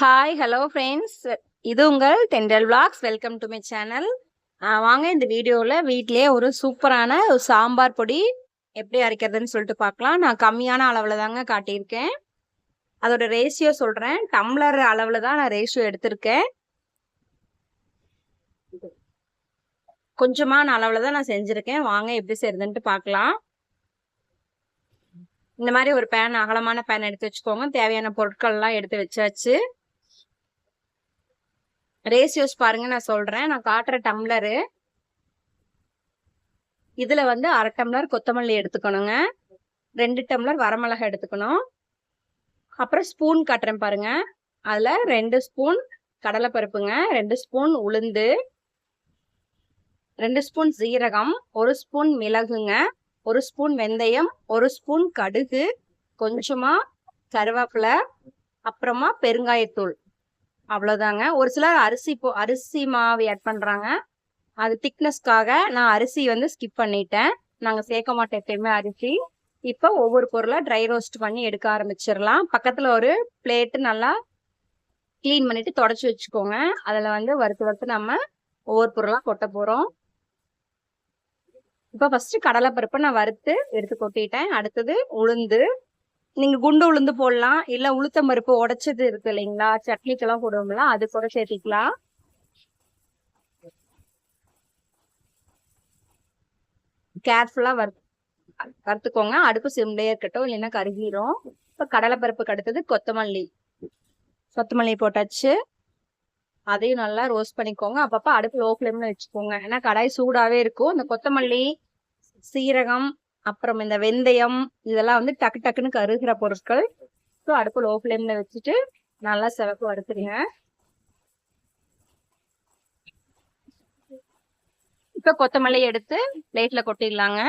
Hi hello friends இது உங்கள் dental vlogs. Welcome to my channel வாங்க இந்த வீடியோவில் வீட்டிலேயே ஒரு சூப்பரான ஒரு சாம்பார் பொடி எப்படி அரைக்கிறதுன்னு சொல்லிட்டு பார்க்கலாம். நான் கம்மியான அளவில் தாங்க காட்டியிருக்கேன். அதோட ரேஷியோ சொல்கிறேன் டம்ளர் அளவில் தான் நான் ரேஷியோ எடுத்திருக்கேன். கொஞ்சமான அளவில் தான் நான் செஞ்சுருக்கேன். வாங்க எப்படி செய்யறதுன்ட்டு பார்க்கலாம். இந்த மாதிரி ஒரு பேன் அகலமான பேன் எடுத்து வச்சுக்கோங்க. தேவையான பொருட்கள்லாம் எடுத்து வச்சாச்சு. ரேஷியோஸ் பாருங்க நான் சொல்றேன். நான் காட்டுற டம்ளரு. இதுல வந்து அரை டம்ளர் கொத்தமல்லி எடுத்துக்கணுங்க. ரெண்டு டம்ளர் வரமிளகா எடுத்துக்கணும். அப்புறம் ஸ்பூன் காட்டுறேன் பாருங்க. அதுல ரெண்டு ஸ்பூன் கடலைப்பருப்புங்க ரெண்டு ஸ்பூன் உளுந்து ரெண்டு ஸ்பூன் சீரகம் ஒரு ஸ்பூன் மிளகுங்க ஒரு ஸ்பூன் வெந்தயம் ஒரு ஸ்பூன் கடுகு கொஞ்சமா கருவேப்பிலை அப்புறமா பெருங்காயத்தூள். அவ்வளோதாங்க ஒரு சிலர் அரிசி போ அரிசி மாவு ஆட் பண்ணுறாங்க அது திக்னஸ்க்காக நான் அரிசி வந்து ஸ்கிப் பண்ணிட்டேன். நாங்கள் சேர்க்க மாட்டோம் எப்பயுமே அரிசி. இப்போ ஒவ்வொரு பொருளாக ட்ரை ரோஸ்ட் பண்ணி எடுக்க ஆரம்பிச்சிடலாம். பக்கத்தில் ஒரு பிளேட்டு நல்லா க்ளீன் பண்ணிவிட்டு தொடச்சி வச்சுக்கோங்க. அதில் வந்து வறுத்து வறுத்து நம்ம ஒவ்வொரு பொருளாக கொட்ட போகிறோம் இப்போ ஃபஸ்ட்டு கடலைப்பருப்பை நான் வறுத்து எடுத்து கொட்டிட்டேன். அடுத்தது உளுந்து நீங்க குண்டு உளுந்து போடலாம். இல்ல உளுத்தம் பருப்பு உடைச்சது இருக்கு இல்லைங்களா? சட்னிக்கெல்லாம் போடுவோம்ல அது கூட சேர்த்திக்கலாம். கேர்ஃபுல்லா வறு வறுத்துக்கோங்க. அடுப்பு சிம்லேயே இருக்கட்டும் இல்லைன்னா கருகிரும். இப்போ கடலைப்பருப்புக்கு அடுத்தது கொத்தமல்லி. கொத்தமல்லி போட்டாச்சு. அதையும் நல்லா ரோஸ்ட் பண்ணிக்கோங்க. அப்பப்போ அடுப்பு லோ ஃப்ளேம்ல வச்சுக்கோங்க. ஏன்னா கடாய் சூடாவே இருக்கும். இந்த கொத்தமல்லி சீரகம் அப்புறம் இந்த வெந்தயம் இதெல்லாம் வந்து டக்கு டக்குன்னு கருகிற பொருட்கள். ஸோ அடுப்பு லோ ஃப்ளேம்ல வச்சுட்டு நல்லா சிவப்பு வறுத்துருங்க. இப்போ கொத்தமல்லி எடுத்து பிளேட்ல கொட்டிடலாங்க.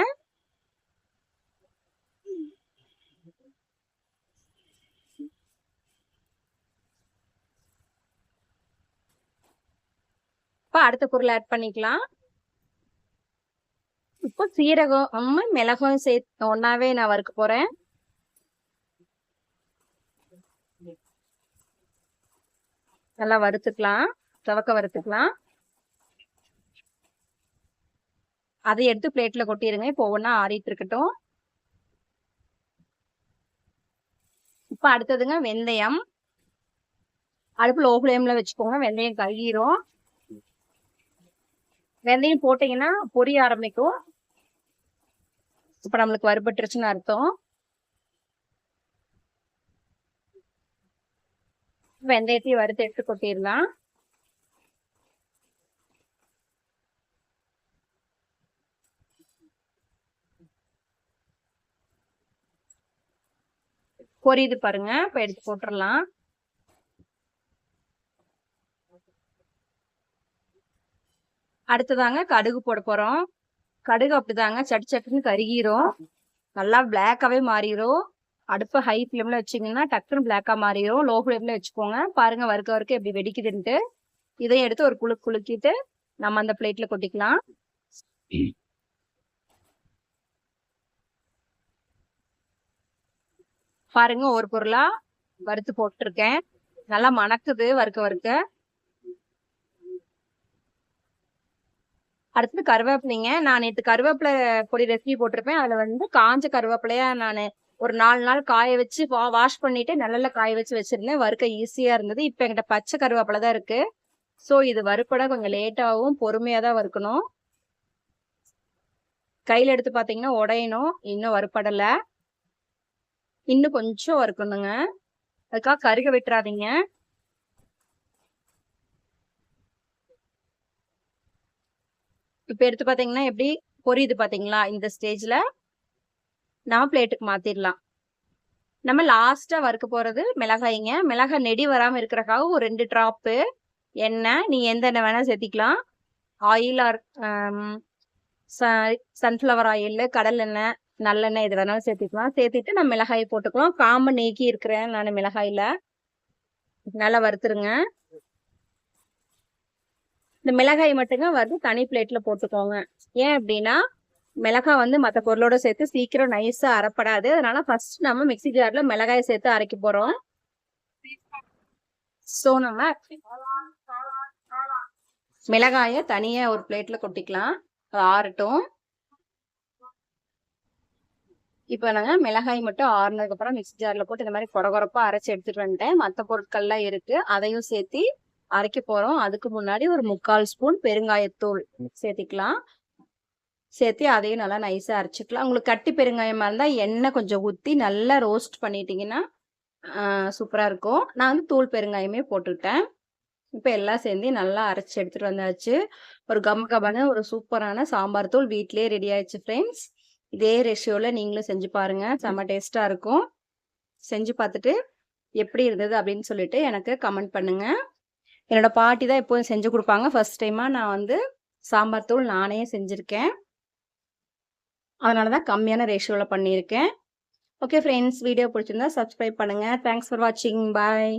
இப்போ அடுத்த பொருள் ஆட் பண்ணிக்கலாம். இப்போ சீரகம் அம்மா மிளகும் சேர்த்து ஒன்னாவே நான் வறுக்க போறேன். நல்லா வறுத்துக்கலாம். துவக்க வறுத்துக்கலாம். அதை எடுத்து பிளேட்ல கொட்டிடுங்க இப்போ ஒவ்வொன்றா ஆறிட்டு இருக்கட்டும். இப்போ அடுத்ததுங்க வெந்தயம். அடுப்பு லோ ஃப்ளேம்ல வச்சுக்கோங்க. வெந்தயம் கழுகிரும். வெந்தயம் போட்டீங்கன்னா பொரிய ஆரம்பிக்கும். இப்ப நம்மளுக்கு வறுபட்டுருச்சுன்னு அர்த்தம். வெந்தயத்தையும் வறுத்து எடுத்து கொட்டிடலாம். பொரியுது பாருங்க இப்ப எடுத்து போட்டுடலாம். அடுத்ததாங்க கடுகு போட போறோம். கடுகு அப்படிதாங்க. சட்டு சட்டுன்னு கருகிரும். நல்லா பிளாக்காவே மாறிடும் அடுப்பை ஹை ஃப்ளேம்ல வச்சிங்கன்னா டக்குன்னு பிளாக்கா மாறிடும் லோ ஃப்ளேம்ல வச்சுக்கோங்க. பாருங்க வறுக்க வறுக்க எப்படி வெடிக்குதுன்ட்டு. இதையும் எடுத்து ஒரு குழு குலுக்கிட்டு நம்ம அந்த பிளேட்ல கொட்டிக்கலாம். பாருங்க ஒரு பொருளா வறுத்து போட்டிருக்கேன். நல்லா மணக்குது வறுக்க வறுக்க. அடுத்தது கருவேப்பிலைங்க. நான் நேற்று கருவேப்பிலை பொடி ரெசிபி போட்டிருப்பேன். அதில் வந்து காஞ்ச கருவேப்பிலையா நான் ஒரு நாலு நாள் காய வச்சு வா வாஷ் பண்ணிட்டு நல்ல காய வச்சு வச்சிருந்தேன். வறுக்க ஈஸியாக இருந்தது. இப்போ என்கிட்ட பச்சை கருவேப்பிலை தான் இருக்கு. ஸோ இது வறுப்பட கொஞ்சம் லேட்டாகவும் பொறுமையாக தான் வறுக்கணும். கையில் எடுத்து பார்த்தீங்கன்னா உடையணும். இன்னும் வறுப்படலை. இன்னும் கொஞ்சம் வறுக்கணுங்க. அதுக்காக கருக விட்டுறாதீங்க. இப்போ எடுத்து பார்த்தீங்கன்னா எப்படி? பொரியுது பார்த்தீங்களா இந்த ஸ்டேஜில் நம்ம பிளேட்டுக்கு மாற்றிடலாம் நம்ம லாஸ்ட்டாக வறுக்க போகிறது மிளகாய்ங்க. மிளகாய் நெடி வராமல் இருக்கிறக்காக ஒரு ரெண்டு ட்ராப்பு எண்ணெய். நீ எந்த எண்ணெய் வேணால் சேர்த்திக்கலாம். ஆயில் ஆர் சன்ஃப்ளவர் ஆயில் கடல் எண்ணெய் நல்லெண்ணெய் எது வேணாலும் சேர்த்திக்கலாம். சேர்த்துட்டு நம்ம மிளகாயை போட்டுக்கலாம். காம்பு நீக்கி இருக்கிறேன் நான் மிளகாயில். நல்லா வறுத்துருங்க. இந்த மிளகாய் மட்டுங்க வந்து தனி பிளேட்டில் போட்டுக்கோங்க. ஏன் அப்படின்னா மிளகாய் வந்து மற்ற பொருளோட சேர்த்து சீக்கிரம் நைஸாக அரைப்படாது. அதனால ஃபர்ஸ்ட் நம்ம மிக்சி ஜாரில் மிளகாயை சேர்த்து அரைக்க போகிறோம் ஸோ நம்ம மிளகாயை தனியாக ஒரு பிளேட்டில் கொட்டிக்கலாம். ஆறட்டும். இப்போ நாங்கள் மிளகாய் மட்டும் ஆறுனதுக்கப்புறம் மிக்சி மிக்ஸி போட்டு இந்த மாதிரி குறகுறப்பாக அரைச்சி எடுத்துகிட்டு வந்துட்டேன். மற்ற பொருட்கள்லாம் இருக்குது அதையும் சேர்த்து அரைக்க போறோம். அதுக்கு முன்னாடி ஒரு முக்கால் ஸ்பூன் பெருங்காயத்தூள் சேர்த்திக்கலாம். சேர்த்து அதையும் நல்லா நைஸா அரைச்சிக்கலாம். உங்களுக்கு கட்டி பெருங்காயமா இருந்தா எண்ணெய் கொஞ்சம் ஊத்தி நல்லா ரோஸ்ட் பண்ணிட்டீங்கன்னா சூப்பரா இருக்கும். நான் வந்து தூள் பெருங்காயமே போட்டுக்கிட்டேன். இப்போ எல்லாம் சேர்ந்து நல்லா அரைச்சி எடுத்துட்டு வந்தாச்சு. ஒரு கம் கபான ஒரு சூப்பரான சாம்பார் தூள் வீட்லயே ரெடி ஆயிடுச்சு ஃப்ரெண்ட்ஸ் இதே ரேஷியோவில் நீங்களும் செஞ்சு பாருங்க. செம்ம டேஸ்ட்டாக இருக்கும். செஞ்சு பார்த்துட்டு எப்படி இருந்தது அப்படின்னு சொல்லிட்டு எனக்கு கமெண்ட் பண்ணுங்க. என்னோட பாட்டி தான் எப்போதும் செஞ்சு கொடுப்பாங்க. ஃபர்ஸ்ட் டைமாக நான் வந்து சாம்பார் தூள் நானே செஞ்சுருக்கேன். அதனால தான் கம்மியான ரேஷியோவில் பண்ணியிருக்கேன். ஓகே ஃப்ரெண்ட்ஸ் வீடியோ பிடிச்சிருந்தா சப்ஸ்கிரைப் பண்ணுங்கள் தேங்க்ஸ் ஃபார் வாட்சிங் பாய்